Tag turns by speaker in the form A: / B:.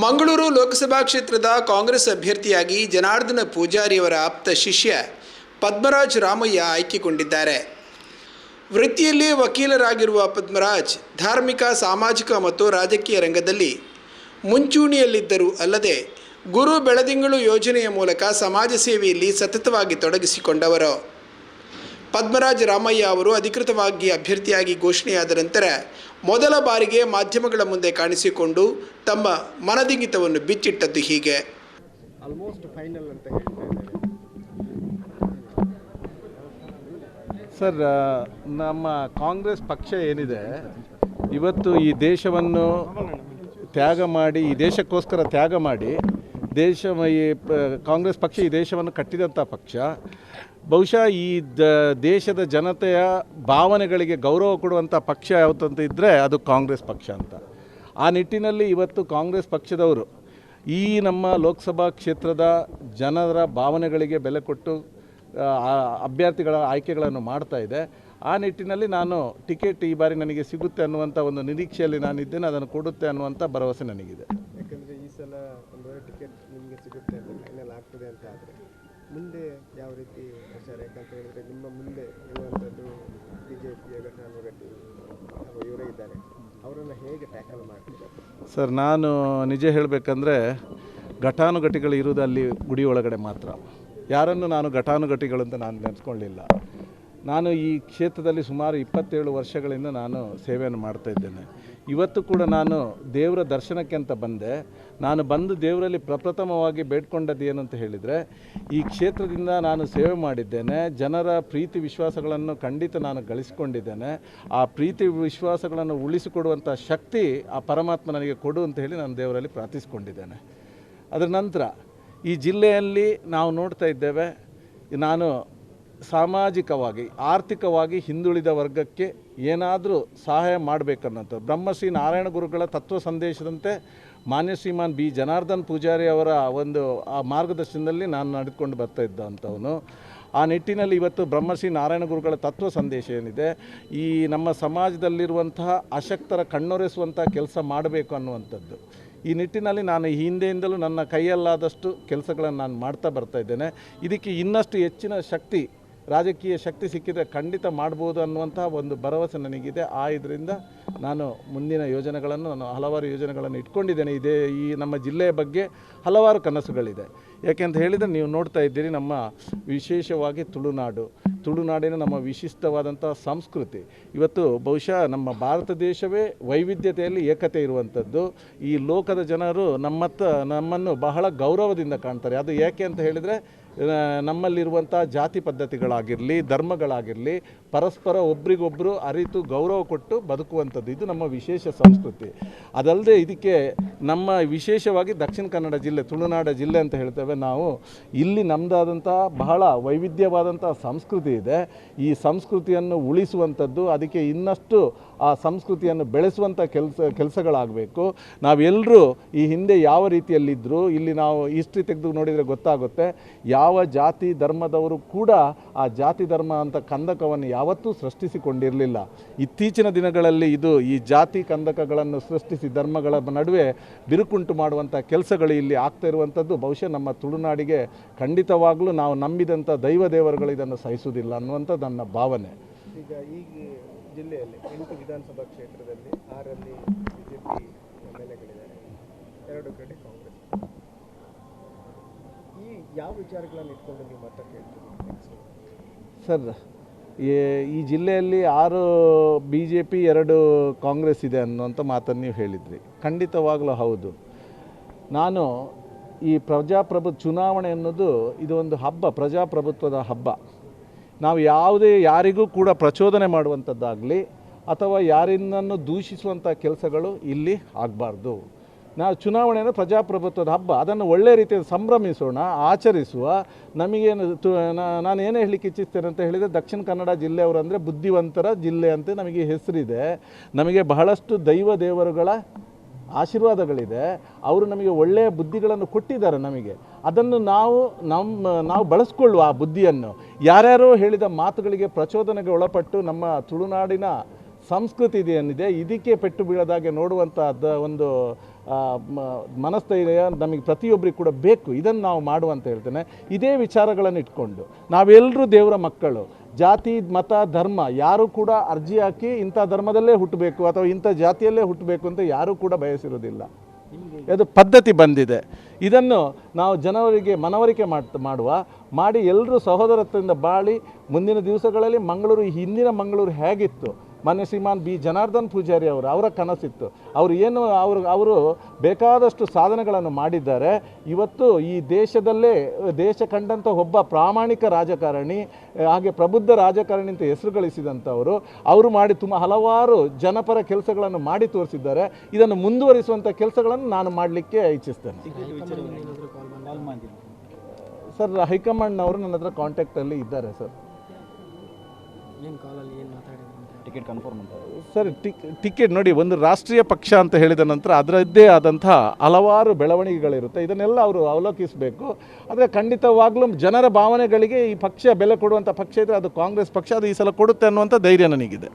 A: ಮಂಗಳೂರು ಲೋಕಸಭಾ ಕ್ಷೇತ್ರದ ಕಾಂಗ್ರೆಸ್ ಅಭ್ಯರ್ಥಿಯಾಗಿ ಜನಾರ್ದನ ಪೂಜಾರಿಯವರ ಆಪ್ತ ಶಿಷ್ಯ ಪದ್ಮರಾಜ್ ರಾಮಯ್ಯ ಆಯ್ಕೆಗೊಂಡಿದ್ದಾರೆ. ವೃತ್ತಿಯಲ್ಲಿ ವಕೀಲರಾಗಿರುವ ಪದ್ಮರಾಜ್ ಧಾರ್ಮಿಕ, ಸಾಮಾಜಿಕ ಮತ್ತು ರಾಜಕೀಯ ರಂಗದಲ್ಲಿ ಮುಂಚೂಣಿಯಲ್ಲಿದ್ದರು ಅಲ್ಲದೆ ಗುರು ಬೆಳದಿಂಗಳು ಯೋಜನೆಯ ಮೂಲಕ ಸಮಾಜ ಸೇವೆಯಲ್ಲಿ ಸತತವಾಗಿ ತೊಡಗಿಸಿಕೊಂಡವರು. ಪದ್ಮರಾಜ ರಾಮಯ್ಯ ಅವರು ಅಧಿಕೃತವಾಗಿ ಅಭ್ಯರ್ಥಿಯಾಗಿ ಘೋಷಣೆಯಾದ ನಂತರ ಮೊದಲ ಬಾರಿಗೆ ಮಾಧ್ಯಮಗಳ ಮುಂದೆ ಕಾಣಿಸಿಕೊಂಡು ತಮ್ಮ ಮನದಿಂಗಿತವನ್ನು ಬಿಚ್ಚಿಟ್ಟದ್ದು ಹೀಗೆ.
B: ಆಲ್ಮೋಸ್ಟ್ ಫೈನಲ್ ಅಂತ ಹೇಳ್ತಾ
C: ಸರ್ ನಮ್ಮ ಕಾಂಗ್ರೆಸ್ ಪಕ್ಷ ಏನಿದೆ ಇವತ್ತು ಈ ದೇಶವನ್ನು ತ್ಯಾಗ ಮಾಡಿ ಈ ದೇಶಕ್ಕೋಸ್ಕರ ತ್ಯಾಗ ಮಾಡಿ ದೇಶ ಈ ಕಾಂಗ್ರೆಸ್ ಪಕ್ಷ ಈ ದೇಶವನ್ನು ಕಟ್ಟಿದಂಥ ಪಕ್ಷ ಬಹುಶಃ ಈ ದ ದೇಶದ ಜನತೆಯ ಭಾವನೆಗಳಿಗೆ ಗೌರವ ಕೊಡುವಂಥ ಪಕ್ಷ ಯಾವುದು ಅಂತ ಇದ್ದರೆ ಅದು ಕಾಂಗ್ರೆಸ್ ಪಕ್ಷ ಅಂತ. ಆ ನಿಟ್ಟಿನಲ್ಲಿ ಇವತ್ತು ಕಾಂಗ್ರೆಸ್ ಪಕ್ಷದವರು ಈ ನಮ್ಮ ಲೋಕಸಭಾ ಕ್ಷೇತ್ರದ ಜನರ ಭಾವನೆಗಳಿಗೆ ಬೆಲೆ ಕೊಟ್ಟು ಅಭ್ಯರ್ಥಿಗಳ ಆಯ್ಕೆಗಳನ್ನು ಮಾಡ್ತಾ ಇದೆ. ಆ ನಿಟ್ಟಿನಲ್ಲಿ ನಾನು ಟಿಕೆಟ್ ಈ ಬಾರಿ ನನಗೆ ಸಿಗುತ್ತೆ ಅನ್ನುವಂಥ ಒಂದು ನಿರೀಕ್ಷೆಯಲ್ಲಿ ನಾನಿದ್ದೇನೆ, ಅದನ್ನು ಕೊಡುತ್ತೆ ಅನ್ನುವಂಥ ಭರವಸೆ ನನಗಿದೆ
B: ಯಾಕಂದರೆ ಈ ಸಲ ಒಂದು ವೇಳೆ ಟಿಕೆಟ್ ನಿಮಗೆ ಸಿಗುತ್ತೆ ಅಂತ ಫೈನಲ್ ಆಗ್ತದೆ ಅಂತ ಆದರೆ ಮುಂದೆ ಯಾವ ರೀತಿ ಪ್ರಚಾರ? ಯಾಕಂತ ಹೇಳಿದ್ರೆ ನಿಮ್ಮ ಮುಂದೆ ಇರುವಂಥದ್ದು ಬಿ ಜೆ ಪಿಯ ಘಟಾನುಘಟಿ ಅಥವಾ ಇವರೇ ಇದ್ದಾರೆ. ಅವರನ್ನು ಹೇಗೆ ಟ್ಯಾಕಲ್ ಮಾಡ್ತೀರಾ?
C: ಸರ್, ನಾನು ನಿಜ ಹೇಳಬೇಕಂದ್ರೆ ಘಟಾನುಘಟಿಗಳು ಇರುವುದು ಅಲ್ಲಿ ಗುಡಿ ಒಳಗಡೆ ಮಾತ್ರ. ಯಾರನ್ನು ನಾನು ಘಟಾನುಘಟಿಗಳು ಅಂತ ನಾನು ನೆನೆಸ್ಕೊಳ್ಳಿಲ್ಲ. ನಾನು ಈ ಕ್ಷೇತ್ರದಲ್ಲಿ ಸುಮಾರು ಇಪ್ಪತ್ತೇಳು ವರ್ಷಗಳಿಂದ ನಾನು ಸೇವೆಯನ್ನು ಮಾಡ್ತಾ ಇದ್ದೇನೆ. ಇವತ್ತು ಕೂಡ ನಾನು ದೇವರ ದರ್ಶನಕ್ಕೆ ಅಂತ ಬಂದೆ. ನಾನು ಬಂದು ದೇವರಲ್ಲಿ ಪ್ರಪ್ರಥಮವಾಗಿ ಬೇಡ್ಕೊಂಡದ್ದು ಏನಂತ ಹೇಳಿದರೆ, ಈ ಕ್ಷೇತ್ರದಿಂದ ನಾನು ಸೇವೆ ಮಾಡಿದ್ದೇನೆ. ಜನರ ಪ್ರೀತಿ ವಿಶ್ವಾಸಗಳನ್ನು ಖಂಡಿತ ನಾನು ಗಳಿಸಿಕೊಂಡಿದ್ದೇನೆ. ಆ ಪ್ರೀತಿ ವಿಶ್ವಾಸಗಳನ್ನು ಉಳಿಸಿಕೊಡುವಂಥ ಶಕ್ತಿ ಆ ಪರಮಾತ್ಮ ನನಗೆ ಕೊಡು ಅಂತ ಹೇಳಿ ನಾನು ದೇವರಲ್ಲಿ ಪ್ರಾರ್ಥಿಸಿಕೊಂಡಿದ್ದೇನೆ. ಅದರ ನಂತರ ಈ ಜಿಲ್ಲೆಯಲ್ಲಿ ನಾವು ನೋಡ್ತಾ ಇದ್ದೇವೆ, ನಾನು ಸಾಮಾಜಿಕವಾಗಿ, ಆರ್ಥಿಕವಾಗಿ ಹಿಂದುಳಿದ ವರ್ಗಕ್ಕೆ ಏನಾದರೂ ಸಹಾಯ ಮಾಡಬೇಕನ್ನೋಂಥ ಬ್ರಹ್ಮಶ್ರೀ ನಾರಾಯಣ ಗುರುಗಳ ತತ್ವ ಸಂದೇಶದಂತೆ ಮಾನ್ಯ ಶ್ರೀಮಾನ್ ಬಿ. ಜನಾರ್ದನ್ ಪೂಜಾರಿ ಅವರ ಒಂದು, ಆ ಮಾರ್ಗದರ್ಶನದಲ್ಲಿ ನಾನು ನಡೆದುಕೊಂಡು ಬರ್ತಾ ಇದ್ದಂಥವನು. ಆ ನಿಟ್ಟಿನಲ್ಲಿ ಇವತ್ತು ಬ್ರಹ್ಮಶ್ರೀ ನಾರಾಯಣ ಗುರುಗಳ ತತ್ವ ಸಂದೇಶ ಏನಿದೆ, ಈ ನಮ್ಮ ಸಮಾಜದಲ್ಲಿರುವಂತಹ ಅಶಕ್ತರ ಕಣ್ಣೊರೆಸುವಂಥ ಕೆಲಸ ಮಾಡಬೇಕು ಅನ್ನುವಂಥದ್ದು. ಈ ನಿಟ್ಟಿನಲ್ಲಿ ನಾನು ಈ ಹಿಂದೆಯಿಂದಲೂ ನನ್ನ ಕೈಯಲ್ಲಾದಷ್ಟು ಕೆಲಸಗಳನ್ನು ನಾನು ಮಾಡ್ತಾ ಬರ್ತಾ ಇದ್ದೇನೆ. ಇದಕ್ಕೆ ಇನ್ನಷ್ಟು ಹೆಚ್ಚಿನ ಶಕ್ತಿ ರಾಜಕೀಯ ಶಕ್ತಿ ಸಿಕ್ಕಿದರೆ ಖಂಡಿತ ಮಾಡ್ಬೋದು ಅನ್ನುವಂಥ ಒಂದು ಭರವಸೆ ನನಗಿದೆ. ಆ ಇದರಿಂದ ನಾನು ಮುಂದಿನ ಯೋಜನೆಗಳನ್ನು, ನಾನು ಹಲವಾರು ಯೋಜನೆಗಳನ್ನು ಇಟ್ಕೊಂಡಿದ್ದೇನೆ. ಇದೇ ಈ ನಮ್ಮ ಜಿಲ್ಲೆಯ ಬಗ್ಗೆ ಹಲವಾರು ಕನಸುಗಳಿದೆ. ಯಾಕೆಂತ ಹೇಳಿದರೆ ನೀವು ನೋಡ್ತಾ ಇದ್ದೀರಿ ನಮ್ಮ ವಿಶೇಷವಾಗಿ ತುಳುನಾಡು. ತುಳುನಾಡಿನ ನಮ್ಮ ವಿಶಿಷ್ಟವಾದಂಥ ಸಂಸ್ಕೃತಿ. ಇವತ್ತು ಬಹುಶಃ ನಮ್ಮ ಭಾರತ ದೇಶವೇ ವೈವಿಧ್ಯತೆಯಲ್ಲಿ ಏಕತೆ ಇರುವಂಥದ್ದು. ಈ ಲೋಕದ ಜನರು ನಮ್ಮತ್ತ ನಮ್ಮನ್ನು ಬಹಳ ಗೌರವದಿಂದ ಕಾಣ್ತಾರೆ. ಅದು ಏಕೆ ಅಂತ ಹೇಳಿದರೆ ನಮ್ಮಲ್ಲಿರುವಂಥ ಜಾತಿ ಪದ್ಧತಿಗಳಾಗಿರಲಿ, ಧರ್ಮಗಳಾಗಿರಲಿ, ಪರಸ್ಪರ ಒಬ್ರಿಗೊಬ್ಬರು ಅರಿತು ಗೌರವ ಕೊಟ್ಟು ಬದುಕುವಂಥದ್ದು. ಇದು ನಮ್ಮ ವಿಶೇಷ ಸಂಸ್ಕೃತಿ. ಅದಲ್ಲದೆ ಇದಕ್ಕೆ ನಮ್ಮ ವಿಶೇಷವಾಗಿ ದಕ್ಷಿಣ ಕನ್ನಡ ಜಿಲ್ಲೆ, ತುಳುನಾಡ ಜಿಲ್ಲೆ ಅಂತ ಹೇಳ್ತೇವೆ ನಾವು, ಇಲ್ಲಿ ನಮ್ಮದಾದಂಥ ಬಹಳ ವೈವಿಧ್ಯವಾದಂಥ ಸಂಸ್ಕೃತಿ ಇದೆ. ಈ ಸಂಸ್ಕೃತಿಯನ್ನು ಉಳಿಸುವಂಥದ್ದು, ಅದಕ್ಕೆ ಇನ್ನಷ್ಟು ಆ ಸಂಸ್ಕೃತಿಯನ್ನು ಬೆಳೆಸುವಂಥ ಕೆಲಸ, ಕೆಲಸಗಳಾಗಬೇಕು. ನಾವೆಲ್ಲರೂ ಈ ಹಿಂದೆ ಯಾವ ರೀತಿಯಲ್ಲಿದ್ದರು ಇಲ್ಲಿ ನಾವು ಹಿಸ್ಟ್ರಿ ತೆಗೆದು ನೋಡಿದರೆ ಗೊತ್ತಾಗುತ್ತೆ. ಯಾವ ಜಾತಿ ಧರ್ಮದವರು ಕೂಡ ಆ ಜಾತಿ ಧರ್ಮ ಅಂತ ಕಂದಕವನ್ನು ಯಾವತ್ತೂ ಸೃಷ್ಟಿಸಿಕೊಂಡಿರಲಿಲ್ಲ. ಇತ್ತೀಚಿನ ದಿನಗಳಲ್ಲಿ ಇದು ಈ ಜಾತಿ ಕಂದಕಗಳನ್ನು ಸೃಷ್ಟಿಸಿ ಧರ್ಮಗಳ ನಡುವೆ ಬಿರುಕುಂಟು ಮಾಡುವಂಥ ಕೆಲಸಗಳು ಇಲ್ಲಿ ಆಗ್ತಾ ಇರುವಂಥದ್ದು. ಬಹುಶಃ ನಮ್ಮ ತುಳುನಾಡಿಗೆ ಖಂಡಿತವಾಗಲೂ ನಾವು ನಂಬಿದಂಥ ದೈವ ದೇವರುಗಳು ಇದನ್ನು ಸಹಿಸುವುದಿಲ್ಲ ಅನ್ನುವಂಥ ನನ್ನ ಭಾವನೆ.
B: ಈಗ ಜಿಲ್ಲೆಯಲ್ಲಿ ಎಂಟು ವಿಧಾನಸಭಾ ಕ್ಷೇತ್ರದಲ್ಲಿ ಆರಲ್ಲಿ ಬಿಜೆಪಿ ಎಂ ಎಲ್ ಎಗಳಿದ್ದಾರೆ. ಎರಡು ಕಡೆ ಕಾಂಗ್ರೆಸ್. ಈ ಯಾವ ವಿಚಾರಗಳನ್ನು ಇಟ್ಕೊಂಡು ನೀವು ಮತ ಕೇಳ್ತೀರಿ
C: ಸರ್ ಈ- ಜಿಲ್ಲೆಯಲ್ಲಿ ಆರು ಬಿ ಜೆ ಪಿ ಎರಡು ಕಾಂಗ್ರೆಸ್ ಇದೆ ಅನ್ನುವಂಥ ಮಾತನ್ನು ನೀವು ಹೇಳಿದ್ರಿ. ಖಂಡಿತವಾಗಲೂ ಹೌದು. ನಾನು ಈ ಪ್ರಜಾಪ್ರಭು ಚುನಾವಣೆ ಅನ್ನೋದು ಇದು ಒಂದು ಹಬ್ಬ, ಪ್ರಜಾಪ್ರಭುತ್ವದ ಹಬ್ಬ. ನಾವು ಯಾವುದೇ ಯಾರಿಗೂ ಕೂಡ ಪ್ರಚೋದನೆ ಮಾಡುವಂಥದ್ದಾಗಲಿ ಅಥವಾ ಯಾರಿಂದನ್ನು ದೂಷಿಸುವಂಥ ಕೆಲಸಗಳು ಇಲ್ಲಿ ಆಗಬಾರ್ದು. ನಾವು ಚುನಾವಣೆಯನ್ನು ಪ್ರಜಾಪ್ರಭುತ್ವದ ಹಬ್ಬ, ಅದನ್ನು ಒಳ್ಳೆ ರೀತಿಯಲ್ಲಿ ಸಂಭ್ರಮಿಸೋಣ, ಆಚರಿಸುವ. ನಮಗೇನು ತು ನಾನು ಏನು ಹೇಳಲಿಕ್ಕೆ ಇಚ್ಛಿಸ್ತೇನೆ ಅಂತ ಹೇಳಿದರೆ ದಕ್ಷಿಣ ಕನ್ನಡ ಜಿಲ್ಲೆಯವರು ಅಂದರೆ ಬುದ್ಧಿವಂತರ ಜಿಲ್ಲೆ ಅಂತ ನಮಗೆ ಹೆಸರಿದೆ. ನಮಗೆ ಬಹಳಷ್ಟು ದೈವ ದೇವರುಗಳ ಆಶೀರ್ವಾದಗಳಿದೆ. ಅವರು ನಮಗೆ ಒಳ್ಳೆಯ ಬುದ್ಧಿಗಳನ್ನು ಕೊಟ್ಟಿದ್ದಾರೆ ನಮಗೆ. ಅದನ್ನು ನಾವು ನಮ್ಮ, ನಾವು ಬಳಸ್ಕೊಳ್ಳುವ ಆ ಬುದ್ಧಿಯನ್ನು. ಯಾರ್ಯಾರೋ ಹೇಳಿದ ಮಾತುಗಳಿಗೆ ಪ್ರಚೋದನೆಗೆ ಒಳಪಟ್ಟು ನಮ್ಮ ತುಳುನಾಡಿನ ಸಂಸ್ಕೃತಿ ಏನಿದೆ ಇದಕ್ಕೆ ಪೆಟ್ಟು ಬೀಳದಾಗೆ ನೋಡುವಂಥದ್ದು ಒಂದು ಮನಸ್ಥೈರ್ಯ ನಮಗೆ ಪ್ರತಿಯೊಬ್ಬರಿಗೆ ಕೂಡ ಬೇಕು. ಇದನ್ನು ನಾವು ಮಾಡುವಂತ ಹೇಳ್ತೇನೆ. ಇದೇ ವಿಚಾರಗಳನ್ನು ಇಟ್ಕೊಂಡು ನಾವೆಲ್ಲರೂ ದೇವರ ಮಕ್ಕಳು. ಜಾತಿ, ಮತ, ಧರ್ಮ ಯಾರು ಕೂಡ ಅರ್ಜಿ ಹಾಕಿ ಇಂಥ ಧರ್ಮದಲ್ಲೇ ಹುಟ್ಟಬೇಕು ಅಥವಾ ಇಂಥ ಜಾತಿಯಲ್ಲೇ ಹುಟ್ಟಬೇಕು ಅಂತ ಯಾರೂ ಕೂಡ ಬಯಸಿರೋದಿಲ್ಲ ಅದು ಪದ್ಧತಿ ಬಂದಿದೆ. ಇದನ್ನು ನಾವು ಜನವರಿಗೆ ಮನವರಿಕೆ ಮಾಡ್ ಮಾಡುವ, ಮಾಡಿ ಎಲ್ಲರೂ ಸಹೋದರತ್ವದಿಂದ ಬಾಳಿ ಮುಂದಿನ ದಿವಸಗಳಲ್ಲಿ ಮಂಗಳೂರು ಹಿಂದಿನ ಮಂಗಳೂರು ಹೇಗಿತ್ತು? ಮೊನ್ನೆ ಶ್ರೀಮಾನ್ ಬಿ. ಜನಾರ್ದನ್ ಪೂಜಾರಿ ಅವರು, ಅವರ ಕನಸಿತ್ತು. ಅವರು ಏನು, ಅವರು ಅವರು ಬೇಕಾದಷ್ಟು ಸಾಧನೆಗಳನ್ನು ಮಾಡಿದ್ದಾರೆ. ಇವತ್ತು ಈ ದೇಶದಲ್ಲೇ, ದೇಶ ಕಂಡಂಥ ಒಬ್ಬ ಪ್ರಾಮಾಣಿಕ ರಾಜಕಾರಣಿ, ಹಾಗೆ ಪ್ರಬುದ್ಧ ರಾಜಕಾರಣಿ ಅಂತ ಹೆಸರು ಗಳಿಸಿದಂಥವರು, ಅವರು ಮಾಡಿ ತುಂಬ ಹಲವಾರು ಜನಪರ ಕೆಲಸಗಳನ್ನು ಮಾಡಿ ತೋರಿಸಿದ್ದಾರೆ. ಇದನ್ನು ಮುಂದುವರಿಸುವಂಥ ಕೆಲಸಗಳನ್ನು ನಾನು ಮಾಡಲಿಕ್ಕೆ ಇಚ್ಛಿಸ್ತೇನೆ. ಸರ್, ಹೈಕಮಾಂಡ್ನವರು ನನ್ನ ಹತ್ರ ಕಾಂಟ್ಯಾಕ್ಟಲ್ಲಿ ಇದ್ದಾರೆ, ಸರ್.
D: ಏನು ಕಾಲಲ್ಲಿ ಏನು ಮಾತಾಡಿದ್ರು?
E: ಟಿಕೆಟ್ ಕನ್ಫರ್ಮ್ ಅಂತ.
C: ಸರ್ ಟಿಕ್ ಟಿಕೆಟ್ ನೋಡಿ, ಒಂದು ರಾಷ್ಟ್ರೀಯ ಪಕ್ಷ ಅಂತ ಹೇಳಿದ ನಂತರ ಅದರದ್ದೇ ಆದಂತಹ ಹಲವಾರು ಬೆಳವಣಿಗೆಗಳಿರುತ್ತೆ. ಇದನ್ನೆಲ್ಲ ಅವರು ಅವಲೋಕಿಸಬೇಕು. ಆದರೆ ಖಂಡಿತವಾಗ್ಲೂ ಜನರ ಭಾವನೆಗಳಿಗೆ ಈ ಪಕ್ಷ ಬೆಲೆ ಕೊಡುವಂಥ ಪಕ್ಷ ಇದ್ದರೆ ಅದು ಕಾಂಗ್ರೆಸ್ ಪಕ್ಷ, ಅದು ಈ ಸಲ ಕೊಡುತ್ತೆ ಅನ್ನುವಂಥ ಧೈರ್ಯ ನನಗಿದೆ.